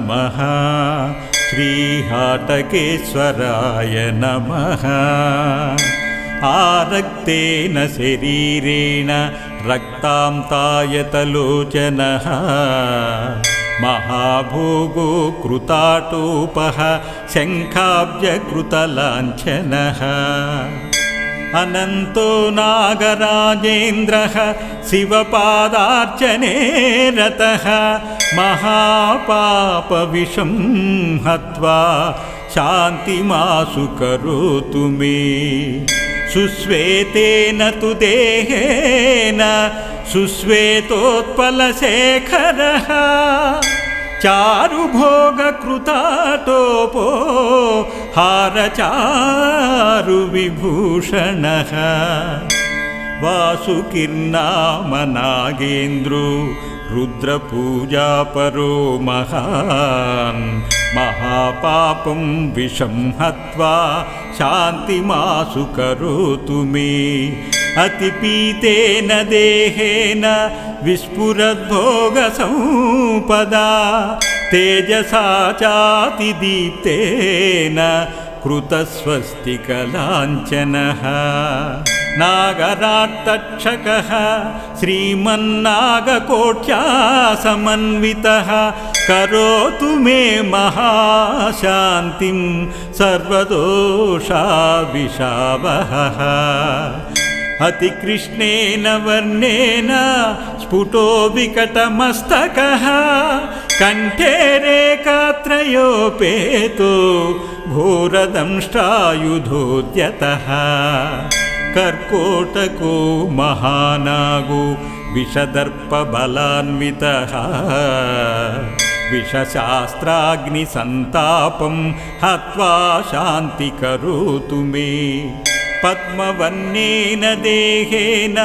नमः। श्रीहाटकेश्वराय नमः। आरक्तेन शरीरेण रक्तां तायतलोचनः महाभोगो कृताटोपः शङ्खाब्जकृतलाञ्छनः अनन्तो नागराजेन्द्रः शिवपादार्चने रतः महापापविषं हत्वा शान्तिमासु करोतु मे। सुस्वेतेन तु देहेन सुस्वेतोत्पलशेखरः चारुभोगकृताटोपो हारचारुविभूषणः वासुकिर्नाम नागेन्द्रो रुद्रपूजापरो महान्। महापापं विषं हत्वा शान्तिमासु करोतु मे। अतिपीतेन देहेन विस्फुरद्भोगसम्पदा। तेजसा चातिदीप्तेन कृतस्वस्तिकलाञ्चनः नागराट्तक्षकः श्रीमन्नागकोट्या समन्वितः करोतु मे महाशान्तिं सर्वदोषाविषावहः अतिकृष्णेन वर्णेन स्फुटो विकटमस्तकः। कण्ठे रेखात्रयोपेतो घोरदंष्टायुधोद्यतः कर्कोटको महानागो विषदर्पबलान्वितः। विषशास्त्राग्निसन्तापं हत्वा शान्तिकरोतु मे पद्मवन्नेन देहेन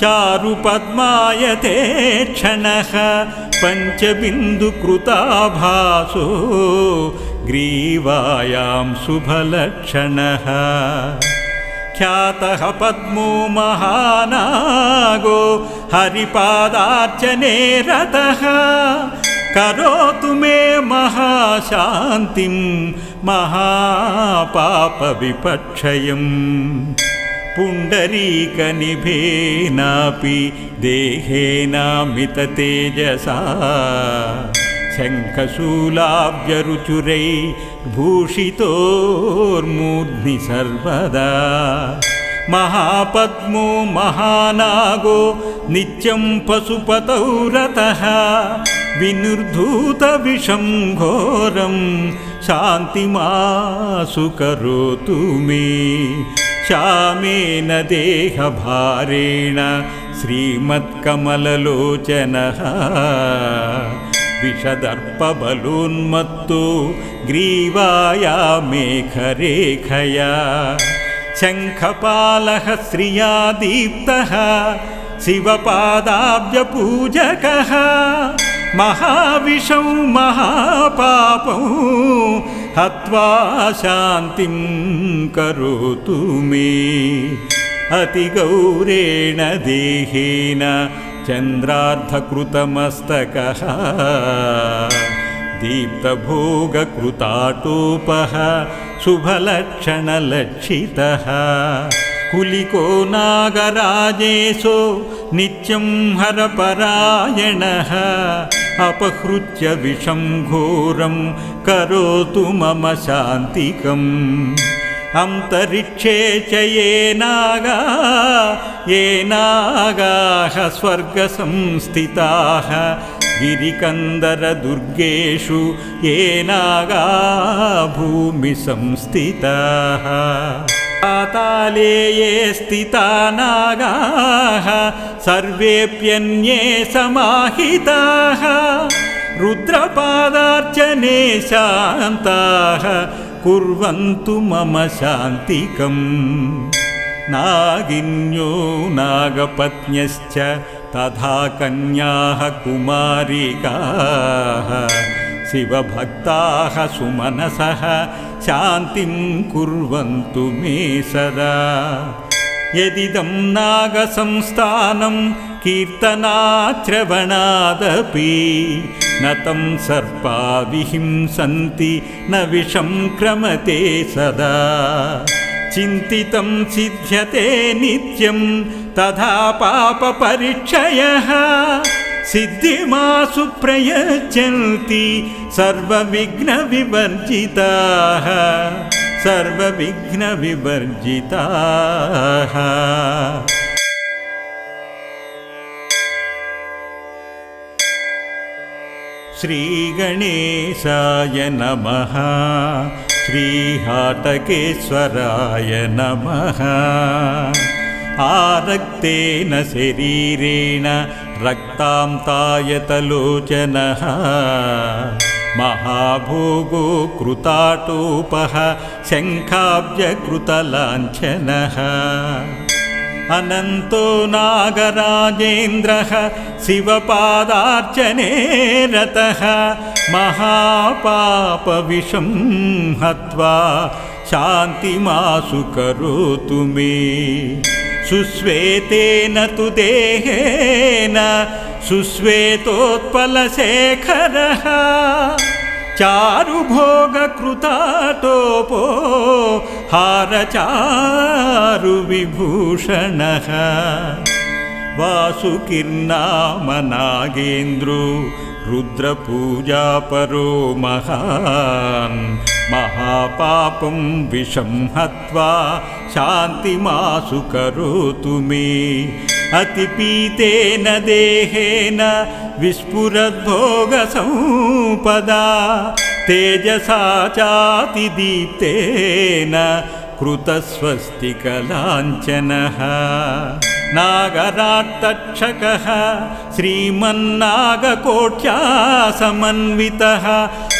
चारुपद्मायते क्षणः पञ्चबिन्दुकृताभासो ग्रीवायां शुभलक्षणः। ख्यातः पद्मो महानागो हरिपादार्चने रतः करोतु मे महाशान्तिं महापापविपक्षयम् पुण्डरीकनिभेनापि देहेनामिततेजसा। शङ्खशूलाब्जरुचुरै भूषितोर्मूर्ध्नि सर्वदा। महापद्मो महानागो नित्यं पशुपतौ रतः विनिर्धूतविषं घोरं शान्तिमासु करोतु मे। श्यामेन देहभारेण श्रीमत्कमललोचनः। विषदर्पबलोन्मत्तो ग्रीवायामेखरेखया। शङ्खपालः श्रिया दीप्तः शिवपादाब्जपूजकः महाविषौ महापापौ हत्वा शान्तिं करोतु मे। अतिगौरेण देहेन चन्द्रार्धकृतमस्तकः दीप्तभोगकृताटोपः शुभलक्षणलक्षितः कुलिको नागराजेशो नित्यं हरपरायणः अपहृत्य विषं घोरं करोतु मम शान्तिकम् अन्तरिक्षे च ये नागा ये नागाः स्वर्गसंस्थिताः गिरिकन्दरदुर्गेषु ये नागा भूमिसंस्थिताः पाताले ये स्थिता नागाः सर्वेऽप्यन्ये समाहिताः। रुद्रपादार्चने शान्ताः कुर्वन्तु मम शान्तिकम्। नागिन्यो नागपत्न्यश्च तथा कन्याः कुमारिकाः। शिवभक्ताः सुमनसः शान्तिं कुर्वन्तु मे सदा। यदिदं नागसंस्थानं कीर्तनाश्रवणादपि न तं सर्पाविहिंसन्ति न विषं क्रमते सदा। चिन्तितं सिद्ध्यते नित्यं तथा पापपरिक्षयः सिद्धिमासु प्रयच्छन्ति सर्वविघ्नविवर्जिताः सर्वविघ्नविवर्जिताः। श्रीगणेशाय नमः श्रीहाटकेश्वराय नमः। आरक्तेन शरीरेण रक्तां महाभोगो कृताटोपः शङ्खाब्जकृतलाञ्छनः अनन्तो नागराजेन्द्रः शिवपादार्चने रतः। महापापविषं हत्वा शान्तिमासु करोतु मे सुस्वेतेन तु देहेन सुस्वेतोत्पलशेखरः चारुभोगकृताटोपो हारचारुविभूषणः। वासुकिर्नाम नागेन्द्रो रुद्रपूजापरो महान् महापापं विषं हत्वा शान्तिमासु करोतु मे। अतिपीतेन देहेन विस्फुरद्भोगसम्पदा तेजसा चातिदीप्तेन कृतस्वस्तिकलाञ्चनः नागराट्तक्षकः श्रीमन्नागकोट्या समन्वितः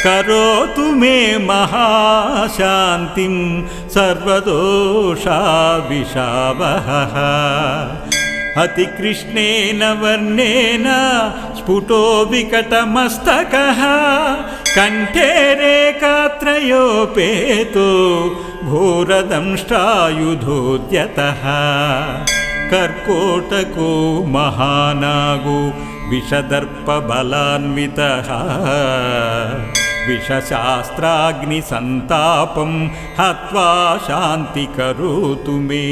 करोतु मे महाशान्तिं सर्वदोषाविषावहः अतिकृष्णेन वर्णेन स्फुटो विकटमस्तकः कण्ठे रेखात्रयोपेतो घोरदंष्टायुधोद्यतः कर्कोटको महानागो विषदर्पबलान्वितः। विषशास्त्राग्निसन्तापं हत्वा शान्तिकरोतु मे।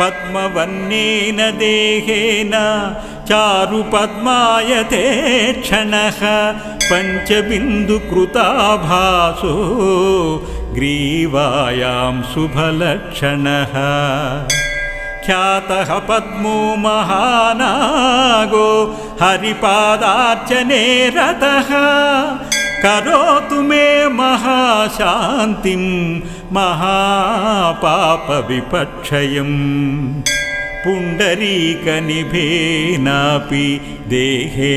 पद्मवर्णेन देहेन चारुपद्मायते क्षणः पञ्चबिन्दुकृताभासो ग्रीवायां शुभलक्षणः ख्यातः पद्मो महानागो हरिपादार्चने रतः करोतु मे महाशान्तिं महापापविपक्षयम् पुण्डरीकनिभेनापि देहेनामिततेजसा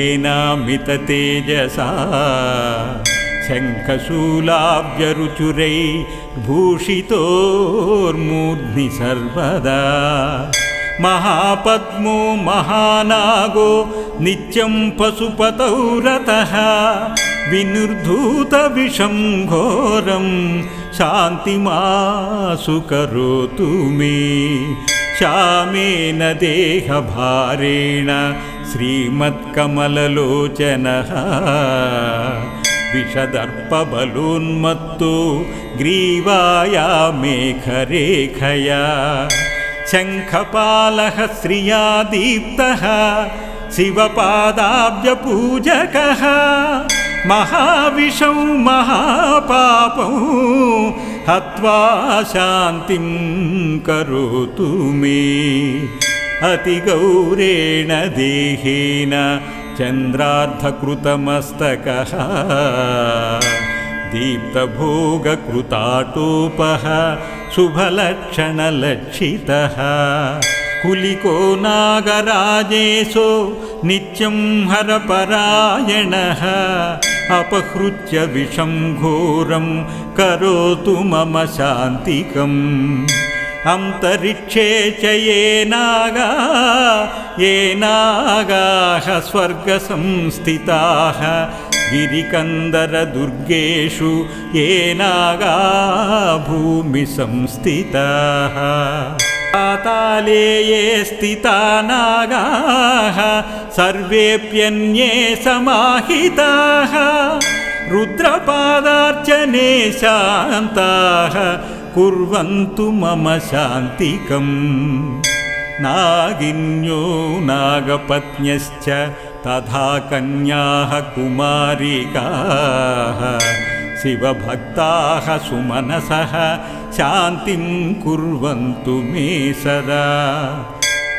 शङ्खशूलाब्जरुचुरै भूषितोर्मूर्ध्नि सर्वदा। महापद्मो महानागो नित्यं पशुपतौ रतः। विनिर्धूतविषं घोरं शान्तिमासु करोतु मे। श्यामेन देहभारेण श्रीमत्कमललोचनः विषदर्पबलोन्मत्तो ग्रीवाया मेघरेखया शङ्खपालः श्रिया दीप्तः शिवपादाब्जपूजकः महाविषौ महापापौ हत्वा शान्तिं करोतु मे। अतिगौरेण देहेन चन्द्रार्धकृतमस्तकः दीप्तभोगकृताटोपः शुभलक्षणलक्षितः। कुलिको नागराजेशो नित्यं हरपरायणः। अपहृत्य विषं घोरं करोतु मम शान्तिकम् अन्तरिक्षे च ये नागा ये नागाः स्वर्गसंस्थिताः गिरिकन्दरदुर्गेषु ये नागा भूमिसंस्थिताः पाताले ये स्थिता नागाः सर्वेऽप्यन्ये समाहिताः रुद्रपादार्चने शान्ताः कुर्वन्तु मम शान्तिकम् नागिन्यो नागपत्न्यश्च तथा कन्याः कुमारिकाः। शिवभक्ताः सुमनसः शान्तिं कुर्वन्तु मे सदा।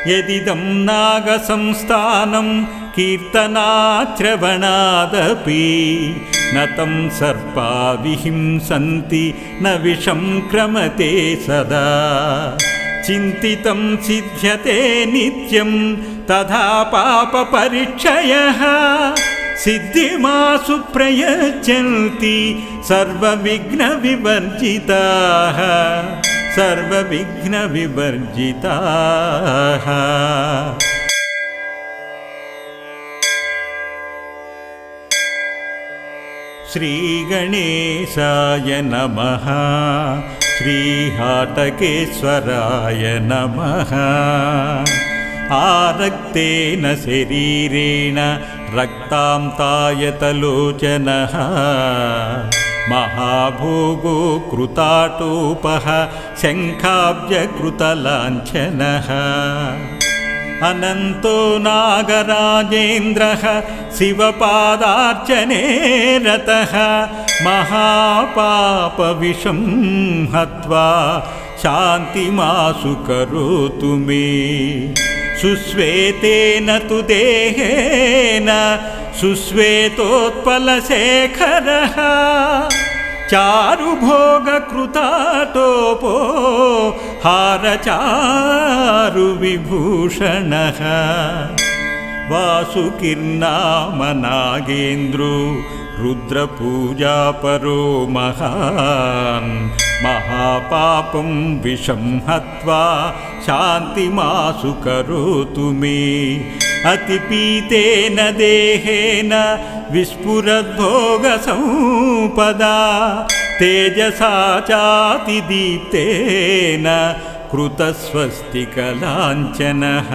यदिदं नागसंस्थानं कीर्तनाश्रवणादपि न तं सर्पा विहिंसन्ति न विषं क्रमते सदा। चिन्तितं सिद्ध्यते नित्यं तथा पापपरिक्षयः सिद्धिमासु प्रयच्छन्ति सर्वविघ्नविवर्जिताः। सर्वविघ्नविवर्जिताः श्रीगणेशाय नमः। श्रीहाटकेश्वराय नमः। आरक्तेन शरीरेण रक्तां तायतलोचनः। महाभोगो कृताटोपः शङ्खाब्जकृतलाञ्छनः अनन्तो नागराजेन्द्रः शिवपादार्चने रतः महापापविषं हत्वा शान्तिमासु करोतु मे। सुस्वेतेन तु देहेन सुस्वेतोत्पलशेखरः चारुभोगकृताटोपो हारचारुविभूषणः वासुकिर्नाम नागेन्द्रो रुद्रपूजापरो महान् महापापं विषं हत्वा शान्तिमासु करोतु मे। अतिपीतेन देहेन विस्फुरद्भोगसम्पदा तेजसा चातिदीप्तेन कृतस्वस्तिकलाञ्चनः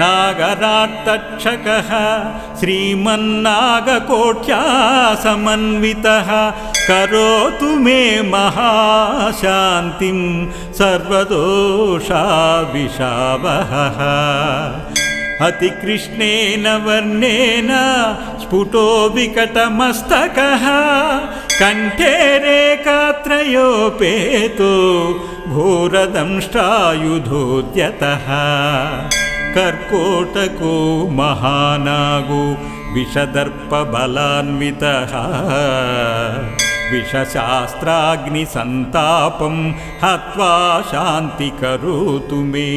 नागराट्तक्षकः श्रीमन्नागकोट्या समन्वितः करोतु मे महाशान्तिं सर्वदोषाविषावहः अतिकृष्णेन वर्णेन स्फुटो विकटमस्तकः कण्ठे रेखात्रयोपेतो घोरदंष्टायुधोद्यतः कर्कोटको महानागो विषदर्पबलान्वितः। विषशास्त्राग्निसन्तापं हत्वा शान्ति करोतु मे।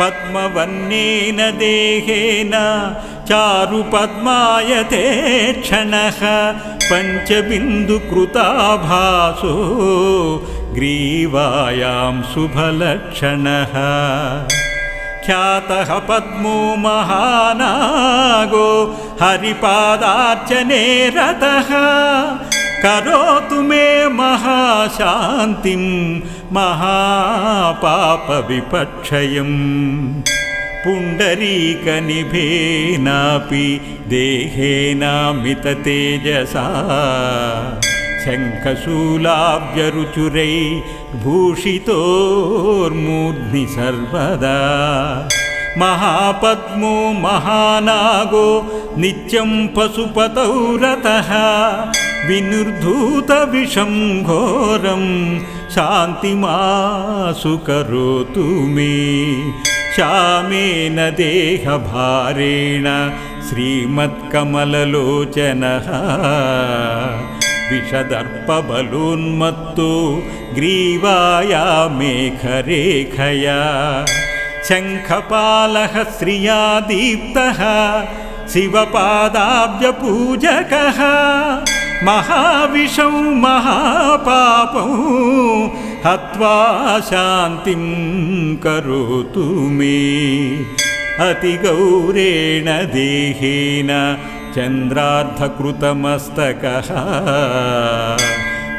पद्मवन्नेन देहेन चारुपद्मायते क्षणः। पञ्चबिन्दुकृताभासो ग्रीवायां शुभलक्षणः ख्यातः पद्मो महानागो हरिपादार्चने रतः। करोतु मे महाशान्तिं महापापविपक्षयम्। पुण्डरीकनिभेनापि देहेनामिततेजसा शङ्खशूलाब्जरुचुरै भूषितोर्मूर्ध्नि सर्वदा। महापद्मो महानागो नित्यं पशुपतौ रतः विनिर्धूतविषं घोरं शान्तिमासु करोतु मे। श्यामेन देहभारेण श्रीमत्कमललोचनः विषदर्पबलोन्मत्तो ग्रीवायामेखरेखया। शङ्खपालः श्रिया दीप्तः शिवपादाब्जपूजकः महाविषौ महापापौ हत्वा शान्तिं करोतु मे। अतिगौरेण देहेन चन्द्रार्धकृतमस्तकः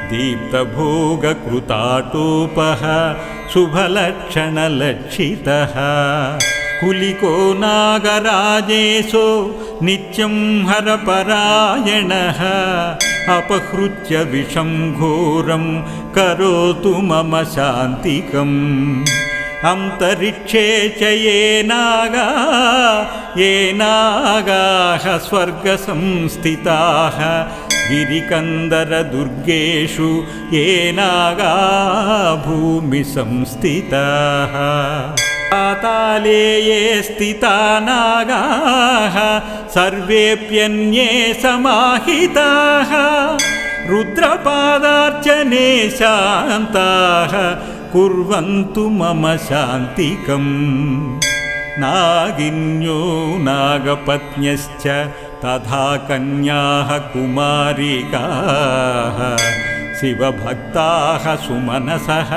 दीप्तभोगकृताटोपः शुभलक्षणलक्षितः। कुलिको नागराजेशो नित्यं हरपरायणः। अपहृत्य विषं घोरं करोतु मम शान्तिकम् अन्तरिक्षे च ये नागा ये नागाः स्वर्गसंस्थिताः। गिरिकन्दरदुर्गेषु ये नागा भूमिसंस्थिताः। पाताले ये स्थिता नागाः सर्वेऽप्यन्ये समाहिताः। रुद्रपादार्चने शान्ताः कुर्वन्तु मम शान्तिकम्। नागिन्यो नागपत्न्यश्च तथा कन्याः कुमारिकाः। शिवभक्ताः सुमनसः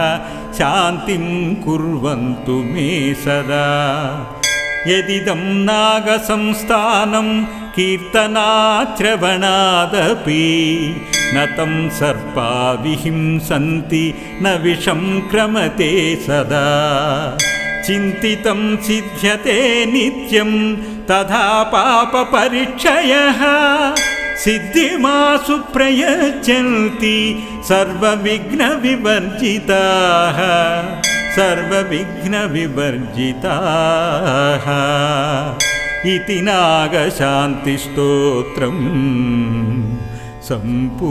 शान्तिं कुर्वन्तु मे सदा। यदिदं नागसंस्थानं कीर्तनाश्रवणादपि न तं सर्पा विहिंसन्ति न विषं क्रमते सदा। चिन्तितं सिद्ध्यते नित्यं तथा पापपरिक्षयः। सिद्धिमासु प्रयच्छन्ति सर्वविघ्नविवर्जिताः। सर्वविघ्नविवर्जिताः। इति नागशान्तिस्तोत्रम् सम्पूर्णम्